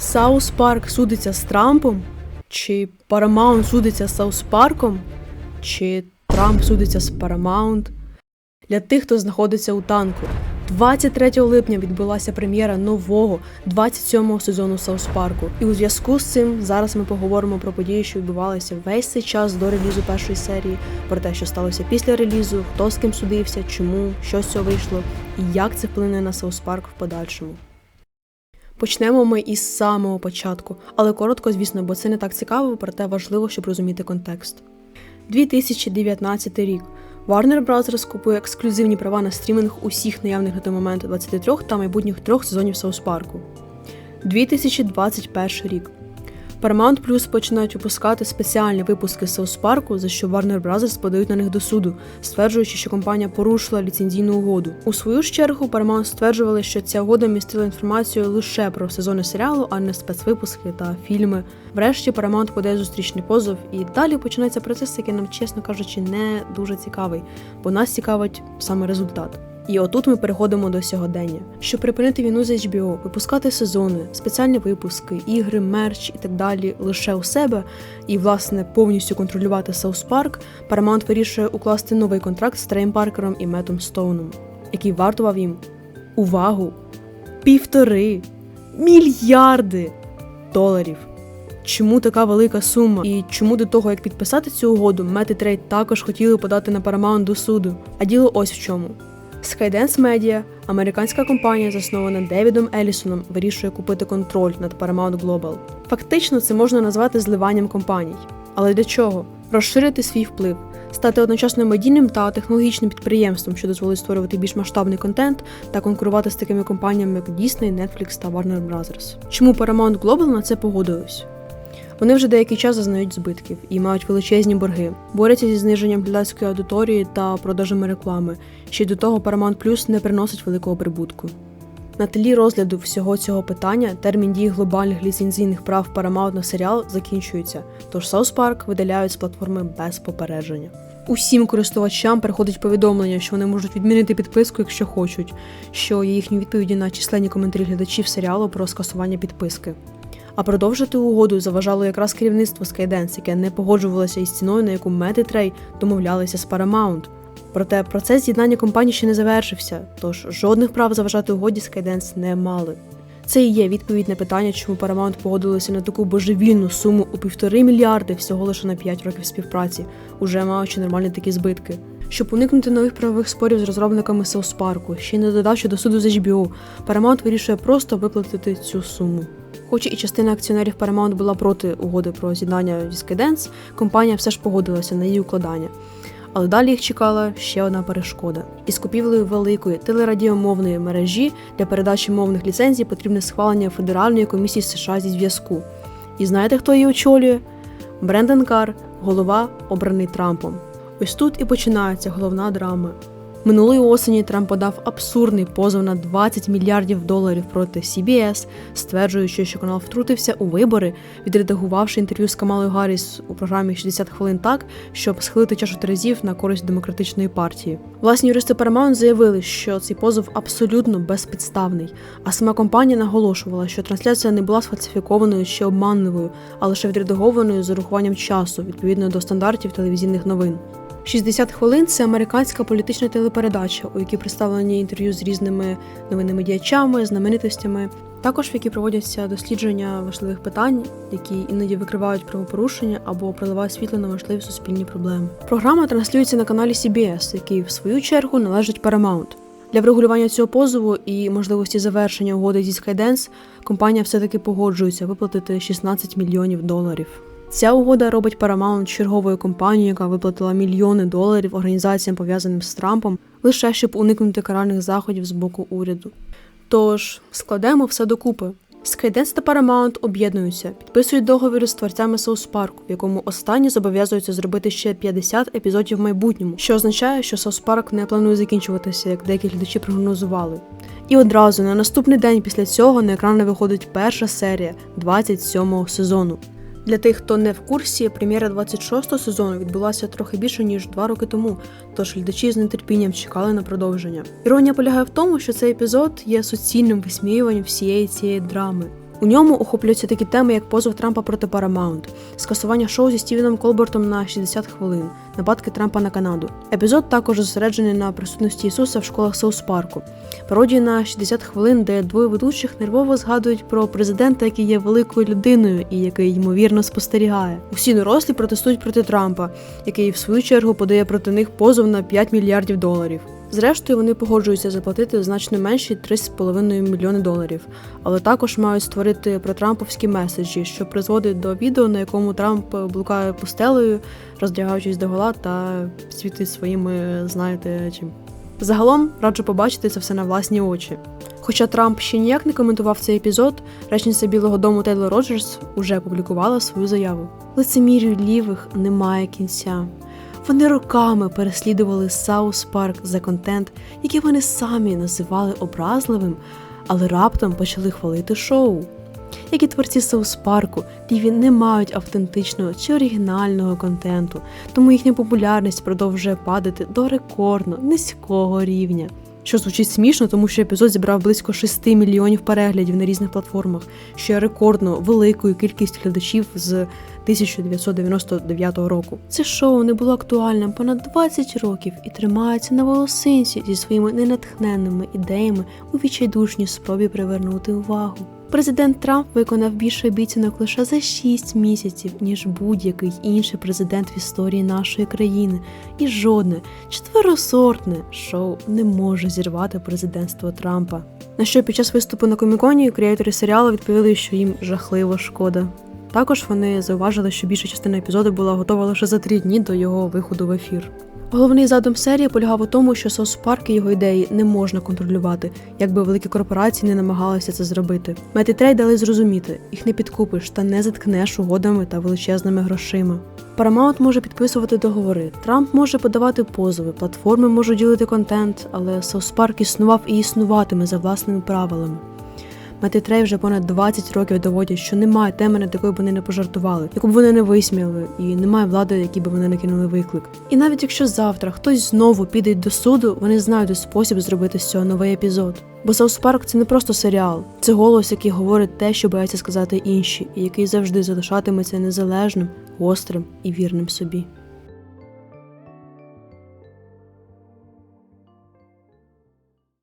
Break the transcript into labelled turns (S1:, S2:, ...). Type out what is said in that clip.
S1: Саус Парк судиться з Трампом? Чи Paramount судиться з Саус Парком? Чи Трамп судиться з Paramount? Для тих, хто знаходиться у танку. 23 липня відбулася прем'єра нового 27-го сезону Саус Парку. І у зв'язку з цим зараз ми поговоримо про події, що відбувалися весь цей час до релізу першої серії, про те, що сталося після релізу, хто з ким судився, чому, що з цього вийшло, і як це вплине на Саус Парк в подальшому. Почнемо ми із самого початку, але коротко, звісно, бо це не так цікаво, проте важливо, щоб розуміти контекст. 2019 рік. Warner Bros. купує ексклюзивні права на стрімінг усіх наявних на той момент 23 та майбутніх трьох сезонів Саус Парку. 2021 рік. Paramount Plus починають випускати спеціальні випуски Саус Парку, за що Warner Bros. подають на них до суду, стверджуючи, що компанія порушила ліцензійну угоду. У свою ж чергу Paramount стверджували, що ця угода містила інформацію лише про сезони серіалу, а не спецвипуски та фільми. Врешті Paramount подає зустрічний позов, і далі починається процес, який нам, чесно кажучи, не дуже цікавий, бо нас цікавить саме результат. І отут ми переходимо до сьогодення. Щоб припинити війну з HBO, випускати сезони, спеціальні випуски, ігри, мерч і так далі лише у себе, і власне повністю контролювати Саус Парк, Paramount вирішує укласти новий контракт з Треєм Паркером і Метом Стоуном, який вартував їм увагу півтори мільярди доларів. Чому така велика сума? І чому до того, як підписати цю угоду, Мет і Трейд також хотіли подати на Paramount до суду? А діло ось в чому. Skydance Media, американська компанія, заснована Девідом Елісоном, вирішує купити контроль над Paramount Global. Фактично, це можна назвати зливанням компаній. Але для чого? Розширити свій вплив, стати одночасно медійним та технологічним підприємством, що дозволить створювати більш масштабний контент та конкурувати з такими компаніями, як Disney, Netflix та Warner Bros. Чому Paramount Global на це погодилось? Вони вже деякий час зазнають збитків і мають величезні борги, борються зі зниженням глядацької аудиторії та продажами реклами. Ще й до того Paramount Plus не приносить великого прибутку. На тлі розгляду всього цього питання термін дії глобальних ліцензійних прав Paramount на серіал закінчується, тож South Park видаляють з платформи без попередження. Усім користувачам приходить повідомлення, що вони можуть відмінити підписку, якщо хочуть, що є їхні відповіді на численні коментарі глядачів серіалу про скасування підписки. А продовжити угоду заважало якраз керівництво Skydance, яке не погоджувалося із ціною, на яку Мет домовлялися з Paramount. Проте процес з'єднання компаній ще не завершився, тож жодних прав заважати угоді Skydance не мали. Це і є відповідь на питання, чому Paramount погодилося на таку божевільну суму у півтори мільярди всього лише на 5 років співпраці, уже маючи нормальні такі збитки. Щоб уникнути нових правових спорів з розробниками South Park, ще й не додавши до суду з HBO, Paramount вирішує просто виплатити цю суму. Хоч і частина акціонерів Paramount була проти угоди про з'єднання зі Skydance, компанія все ж погодилася на її укладання. Але далі їх чекала ще одна перешкода. Із купівлею великої телерадіомовної мережі для передачі мовних ліцензій потрібне схвалення Федеральної комісії США зі зв'язку. І знаєте, хто її очолює? Брендон Кар, голова, обраний Трампом. Ось тут і починається головна драма. Минулої осені Трамп подав абсурдний позов на 20 мільярдів доларів проти CBS, стверджуючи, що канал втрутився у вибори, відредагувавши інтерв'ю з Камалою Гарріс у програмі «60 хвилин так, щоб схилити чашу терезів на користь демократичної партії. Власні юристи Paramount заявили, що цей позов абсолютно безпідставний. А сама компанія наголошувала, що трансляція не була сфальсифікованою чи обманливою, а лише відредагованою з урахуванням часу відповідно до стандартів телевізійних новин. 60 хвилин це американська політична телепередача, у якій представлені інтерв'ю з різними новинними діячами, знаменитостями, також в якій проводяться дослідження важливих питань, які іноді викривають правопорушення або проливають світло на важливі суспільні проблеми. Програма транслюється на каналі CBS, який в свою чергу належить Paramount. Для врегулювання цього позову і можливості завершення угоди зі Skydance компанія все-таки погоджується виплатити 16 мільйонів доларів. Ця угода робить Paramount черговою компанією, яка виплатила мільйони доларів організаціям, пов'язаним з Трампом, лише щоб уникнути каральних заходів з боку уряду. Тож складемо все докупи. Skydance та Paramount об'єднуються, підписують договір з творцями South Park, в якому останні зобов'язуються зробити ще 50 епізодів в майбутньому, що означає, що South Park не планує закінчуватися, як деякі глядачі прогнозували. І одразу на наступний день після цього на екрани виходить перша серія 27-го сезону. Для тих, хто не в курсі, прем'єра 26-го сезону відбулася трохи більше ніж два роки тому, тож глядачі з нетерпінням чекали на продовження. Іронія полягає в тому, що цей епізод є суцільним висміюванням всієї цієї драми. У ньому охоплюються такі теми, як позов Трампа проти Paramount, скасування шоу зі Стівеном Колбертом на 60 хвилин, нападки Трампа на Канаду. Епізод також зосереджений на присутності Ісуса в школах Саус Парку. Пародія на 60 хвилин, де двоє ведучих нервово згадують про президента, який є великою людиною і який ймовірно спостерігає. Усі дорослі протестують проти Трампа, який в свою чергу подає проти них позов на 5 мільярдів доларів. Зрештою, вони погоджуються заплатити значно менші 3,5 мільйони доларів, але також мають створити протрамповські меседжі, що призводить до відео, на якому Трамп блукає пустелею, роздягаючись догола та світить своїми, знаєте, чим. Загалом раджу побачити це все на власні очі. Хоча Трамп ще ніяк не коментував цей епізод, речниця Білого Дому Тейлор Роджерс уже публікувала свою заяву. Лицемір'ю лівих немає кінця. Вони роками переслідували Саус Парк за контент, який вони самі називали образливим, але раптом почали хвалити шоу. Як і творці Саус Парку, ліві не мають автентичного чи оригінального контенту, тому їхня популярність продовжує падати до рекордно низького рівня. Що звучить смішно, тому що епізод зібрав близько 6 мільйонів переглядів на різних платформах, що є рекордно великою кількість глядачів з 1999 року. Це шоу не було актуальним понад 20 років і тримається на волосинці зі своїми ненатхненними ідеями у відчайдушній спробі привернути увагу. Президент Трамп виконав більше обіцянок лише за 6 місяців, ніж будь-який інший президент в історії нашої країни, і жодне четверосортне шоу не може зірвати президентство Трампа. На що під час виступу на коміконі креатори серіалу відповіли, що їм жахливо шкода. Також вони зауважили, що більша частина епізоду була готова лише за три дні до його виходу в ефір. Головний задум серії полягав у тому, що Саус Парк і його ідеї не можна контролювати, якби великі корпорації не намагалися це зробити. Мети Трей дали зрозуміти, їх не підкупиш та не заткнеш угодами та величезними грошима. Paramount може підписувати договори, Трамп може подавати позови, платформи можуть ділити контент, але Саус Парк існував і існуватиме за власними правилами. Метитрей вже понад 20 років доводять, що немає теми, над якою б вони не пожартували, яку б вони не висміяли, і немає влади, якій би вони не кинули виклик. І навіть якщо завтра хтось знову піде до суду, вони знайдуть спосіб зробити з цього новий епізод. Бо Саус Парк це не просто серіал, це голос, який говорить те, що бояться сказати інші, і який завжди залишатиметься незалежним, гострим і вірним собі.